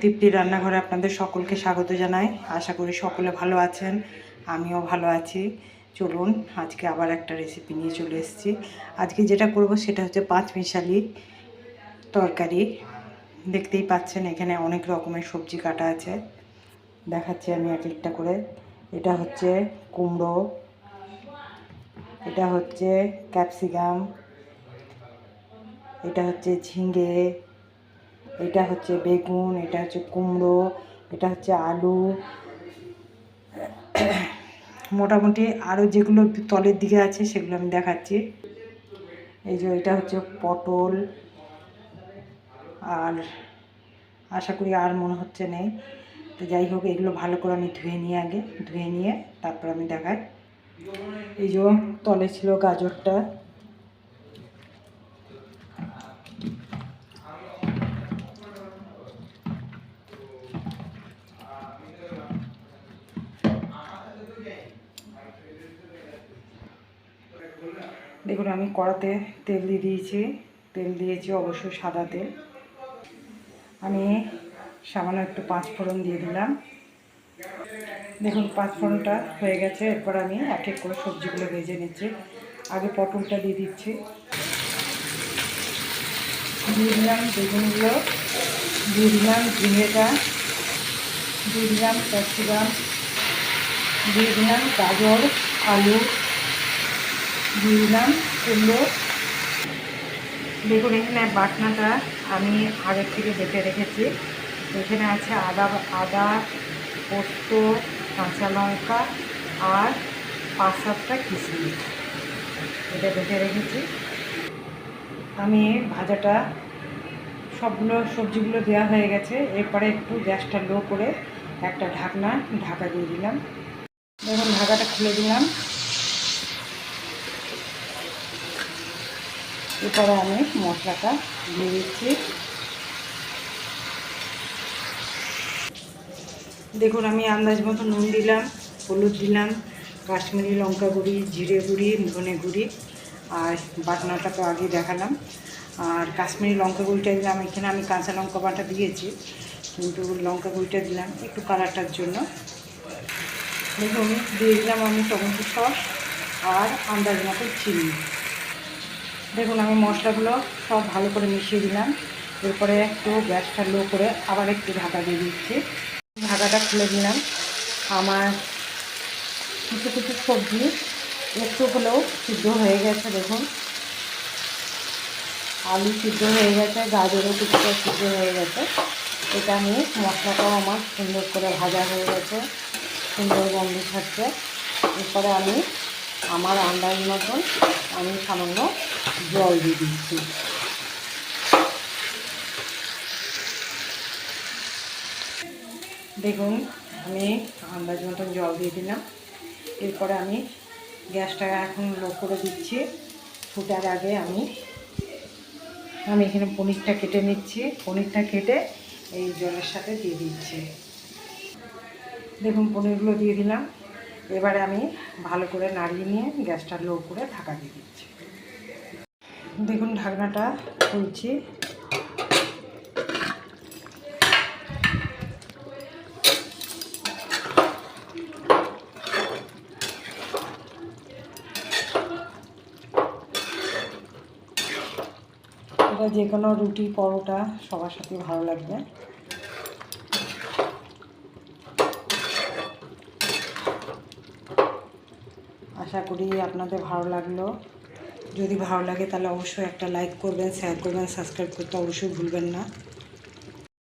তৃপ্তি রান্নাঘরে আপনাদের সকলকে স্বাগত জানাই। আশা করি সকলে ভালো আছেন, আমিও ভালো আছি। চলুন, আজকে আবার একটা রেসিপি নিয়ে চলে এসেছি। আজকে যেটা করব সেটা হচ্ছে পাঁচ মিশালি তরকারি। দেখতেই পাচ্ছেন এখানে অনেক রকমের সবজি কাটা আছে। দেখাচ্ছি আমি এক একটা করে। এটা হচ্ছে কুমড়ো, এটা হচ্ছে ক্যাপসিকাম, এটা হচ্ছে ঝিঙে এটা হচ্ছে বেগুন, এটা হচ্ছে কুমড়ো, এটা হচ্ছে আলু। মোটামুটি আরও যেগুলো তলের দিকে আছে সেগুলো আমি দেখাচ্ছি। এই যে এটা হচ্ছে পটল। আর আশা করি আর মনে হচ্ছে নেই। তো যাই হোক, এগুলো ভালো করে আমি ধুয়ে নিয়ে আগে, ধুয়ে নিয়ে তারপর আমি দেখাই। এই যে তলে ছিল গাজরটা। দেখুন, আমি কড়াতে তেল দিয়ে দিয়েছি। তেল দিয়েছি অবশ্যই সাদা তেল। আমি সামান্য একটু পাঁচ ফোড়ন দিয়ে দিলাম। দেখুন পাঁচ ফোড়নটা হয়ে গেছে। এরপর আমি এক এক করে সবজিগুলো ভেজে নিচ্ছি। আগে পটলটা দিয়ে দিচ্ছি। দিয়ে দিলাম বেগুনগুলো। দিয়ে দিলাম ঝিঙেটা দিয়ে দিলাম ক্যাপসিকাম। দিয়ে দিলাম গাজর, আলু। দিয়ে দিলাম কুমড়ো দেখুন, এখানে বাটনাটা আমি আগের থেকে বেটে রেখেছি। এখানে আছে আদা আদা, পোস্ত, কাঁচা লঙ্কা আর পাঁচ সাতটা কিশমিশ। এটা বেটে রেখেছি। আমি ভাজাটা সবগুলো সবজিগুলো দেওয়া হয়ে গেছে। এরপরে একটু গ্যাসটা লো করে একটা ঢাকনা, ঢাকা দিয়ে দিলাম। দেখুন, ঢাকাটা খুলে দিলাম। এরপরে আমি মশলাটা দিয়ে দিচ্ছি। দেখুন, আমি আন্দাজ মতো নুন দিলাম, হলুদ দিলাম, কাশ্মীরি লঙ্কা গুঁড়ি, জিরে গুঁড়ি, ধনে গুঁড়ি আর বাটনাটা তো আগে দেখালাম। আর কাশ্মীরি লঙ্কা গুঁড়িটা দিলাম এখানে আমি কাঁচা লঙ্কা বাটা দিয়েছি, কিন্তু লঙ্কা গুঁড়িটা দিলাম একটু কালারটার জন্য। দেখুন, দিয়ে দিলাম আমি টমেটো সস আর আন্দাজ মতো চিনি। দেখুন, আমি মশলাগুলো সব ভালো করে মিশিয়ে দিলাম। এরপরে একটু গ্যাসটা লো করে আবার একটু ঢাকা দিয়ে দিচ্ছি। ঢাকাটা খুলে দিলাম আমার কিছু কিছু সবজি একটু হলেও সিদ্ধ হয়ে গেছে, দেখুন। আলু সিদ্ধ হয়ে গেছে, গাজরও কিছুটা সিদ্ধ হয়ে গেছে। এটা আমি মশলাটাও আমার সুন্দর করে ভাজা হয়ে গেছে, সুন্দর গন্ধ ছাড়ছে। এরপরে আমি আমার আন্দাজ মতন আমি সামান্য জল দিয়ে দিচ্ছি। দেখুন, আমি আন্দাজ মতন জল দিয়ে দিলাম। এরপরে আমি গ্যাসটা এখন লো করে দিচ্ছি। ফুটার আগে আমি আমি এখানে পনিরটা কেটে নিচ্ছি। পনিরটা কেটে এই জলের সাথে দিয়ে দিচ্ছি। দেখুন, পনিরগুলো দিয়ে দিলাম। এবারে আমি ভালো করে নাড়িয়ে নিয়ে গ্যাসটা লো করে ঢাকা দিয়ে দিচ্ছি। দেখুন ঢাকনাটা খুলছি। যে কোনো রুটি, পরোটা সবার সাথে ভালো লাগবে। আশা করি আপনাদের ভালো লাগল। যদি ভালো লাগে তাহলে অবশ্যই একটা লাইক করবেন শেয়ার করবেন সাবস্ক্রাইব করতে অবশ্যই ভুলবেন না।